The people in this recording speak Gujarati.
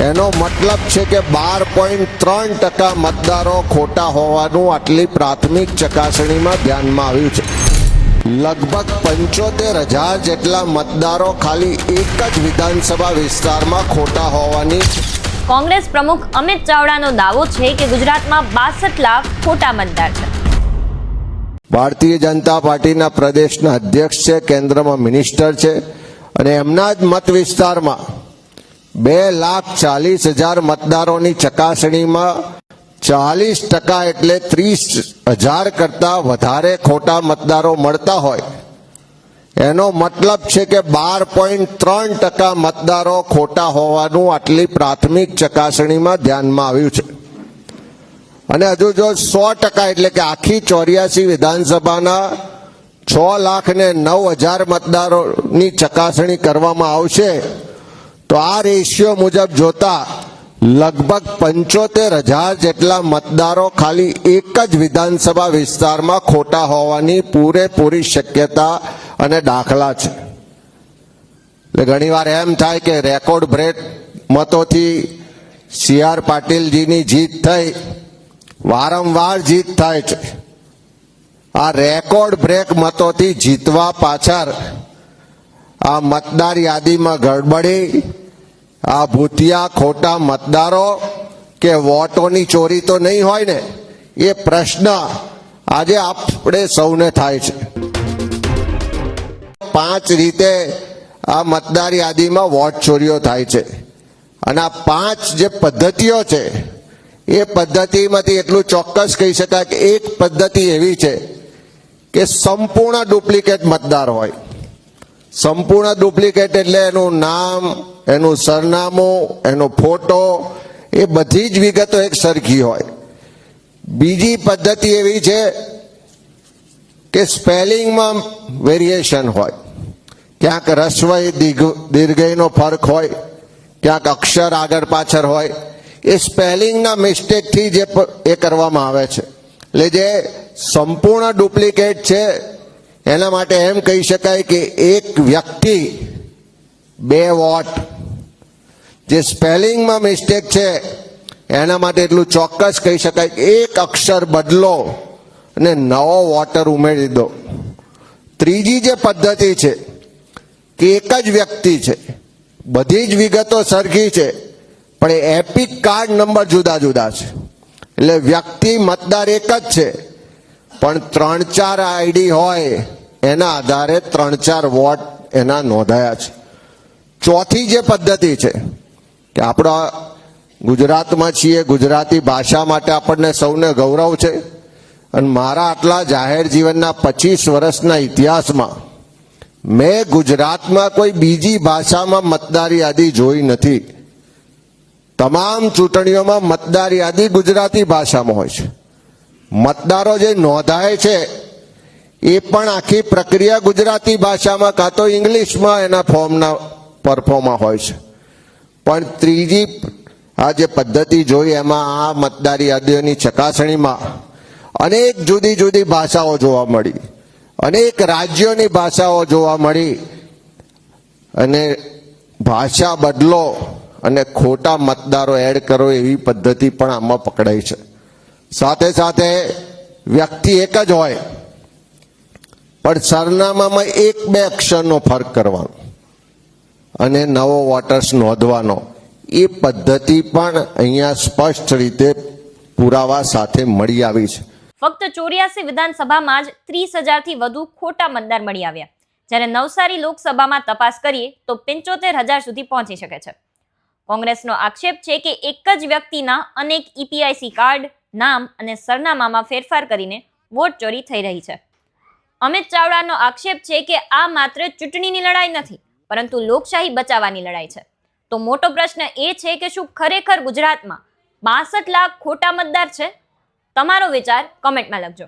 એનો મતલબ છે કે બાર પોઈન્ટ ત્રણ ટકા મતદારો ખોટા હોવાનું આટલી પ્રાથમિક ચકાસણીમાં ધ્યાનમાં આવ્યું છે. લગભગ પંચોતેર હજાર જેટલા મતદારો ખાલી એક જ વિધાનસભા વિસ્તારમાં ખોટા હોવાની કોંગ્રેસ પ્રમુખ અમિત ચાવડાનો દાવો છે કે ગુજરાતમાં બાસઠ લાખ ખોટા મતદાર છે. ભારતીય જનતા પાર્ટીના પ્રદેશના અધ્યક્ષ છે કેન્દ્રમાં મિનિસ્ટર છે અને એમના જ મત વિસ્તારમાં બે લાખ ચાલીસ હજાર મતદારોની ચકાસણીમાં ચાલીસ ટકા એટલે ત્રીસ હજાર કરતા વધારે ખોટા મતદારો મળતા હોય. એનો મતલબ છે કે બાર પોઈન્ટ ત્રણ ટકા મતદારો ખોટા હોવાનું આટલી પ્રાથમિક ચકાસણીમાં ધ્યાનમાં આવ્યું છે. અને હજુ જો સો ટકા એટલે કે આખી ચોર્યાસી વિધાનસભાના છ લાખ ને નવ હજાર મતદારોની ચકાસણી કરવામાં આવશે તો આ રેશિયો મુજબ જોતા લગભગ પંચોતેર હજાર જેટલા મતદારો ખાલી એક જ વિધાનસભા વિસ્તારમાં ખોટા હોવાની પૂરેપૂરી શક્યતા અને દાખલા છે. એટલે ઘણીવાર એમ થાય કે રેકોર્ડ બ્રેક મતોથી સી આર પાટીલજીની જીત થઈ, વારંવાર જીત થાય છે. આ રેકોર્ડ બ્રેક મતોથી જીતવા પાછળ આ મતદાર યાદીમાં ગડબડી આ ભૂતિયા ખોટા મતદારો કે વોટોની ચોરી તો નહીં હોય ને, એ પ્રશ્ન આજે આપણે સૌને થાય છે. પાંચ રીતે આ મતદાર યાદીમાં વોટ ચોરીઓ થાય છે. અને આ પાંચ જે પદ્ધતિઓ છે, એ પદ્ધતિમાંથી એટલું ચોક્કસ કહી શકાય કે એક પદ્ધતિ એવી છે કે સંપૂર્ણ ડુપ્લિકેટ મતદાર હોય. સંપૂર્ણ ડુપ્લિકેટ એટલે એનું નામ, એનું સરનામું, એનો ફોટો, એ બધી જ વિગતો એક સરખી હોય. બીજી પદ્ધતિ એવી છે કે સ્પેલિંગમાં વેરિએશન હોય. ક્યાંક રસ્વય, દીર્ઘ, દીર્ઘયનો ફરક હોય, ક્યાંક અક્ષર આગળ પાછળ હોય. એ સ્પેલિંગના મિસ્ટેકથી જે એ કરવામાં આવે છે. એટલે જે સંપૂર્ણ ડુપ્લિકેટ છે એના માટે એમ કહી શકાય કે એક વ્યક્તિ બે વોટ જે સ્પેલિંગમાં મિસ્ટેક છે, એના માટે એટલું ચોક્કસ કહી શકાય કે એક અક્ષર બદલો અને નવો વોટર ઉમેરી દો. ત્રીજી જે પદ્ધતિ છે કે એક જ વ્યક્તિ છે, બધી જ વિગતો સરખી છે, પણ એ એપિક કાર્ડ નંબર જુદા જુદા છે. એટલે વ્યક્તિ મતદાર એક જ છે, પણ ત્રણ ચાર આઈડી હોય એના આધારે ત્રણ ચાર વોટ એના નોંધાયા છે. ચોથી જે પદ્ધતિ છે, કે આપણા ગુજરાતમાં છીએ, ગુજરાતી ભાષા માટે આપણને સૌને ગૌરવ છે, અને મારા આટલા જાહેર જીવનના પચીસ વર્ષના ઇતિહાસમાં મેં ગુજરાતમાં કોઈ બીજી ભાષામાં મતદાર યાદી જોઈ નથી. તમામ ચૂંટણીઓમાં મતદાર યાદી ગુજરાતી ભાષામાં હોય છે. મતદારો જે નોંધાય છે એ પણ આખી પ્રક્રિયા ગુજરાતી ભાષામાં કાં તો ઇંગ્લિશમાં એના ફોર્મના પરફોર્મમાં હોય છે. પણ ત્રીજી આ જે પદ્ધતિ જોઈ એમાં આ મતદાર યાદીઓની ચકાસણીમાં અનેક જુદી જુદી ભાષાઓ જોવા મળી. અનેક રાજ્યોની ભાષાઓ જોવા મળી. અને ભાષા બદલો અને ખોટા મતદારો એડ કરો એવી પદ્ધતિ પણ આમાં પકડાઈ છે. સાથે સાથે વ્યક્તિ એક જ હોય પણ સરનામામાં એક બે અક્ષરનો ફરક કરવાનો અને નવો વોટર્સ નોંધવાનો. એ પદ્ધતિ પણ અહીંયા સ્પષ્ટ રીતે પુરાવા સાથે મળી આવી છે. ફક્ત ચોર્યાસી વિધાનસભામાં જ ત્રીસ હજારથી વધુ ખોટા મતદાર મળી આવ્યા. જ્યારે નવસારી લોકસભામાં તપાસ કરીએ તો પંચોતેર હજાર સુધી પહોંચી શકે છે. કોંગ્રેસનો આક્ષેપ છે કે એક જ વ્યક્તિના અનેક ઈપીઆઈસી કાર્ડ નામ અને સરનામામાં ફેરફાર કરીને વોટ ચોરી થઈ રહી છે. અમિત ચાવડાનો આક્ષેપ છે કે આ માત્ર ચૂંટણીની લડાઈ નથી, પરંતુ લોકશાહી બચાવવાની લડાઈ છે. તો મોટો પ્રશ્ન એ છે કે શું ખરેખર ગુજરાતમાં બાસઠ લાખ ખોટા મતદાર છે? તમારો વિચાર કમેન્ટમાં લખજો.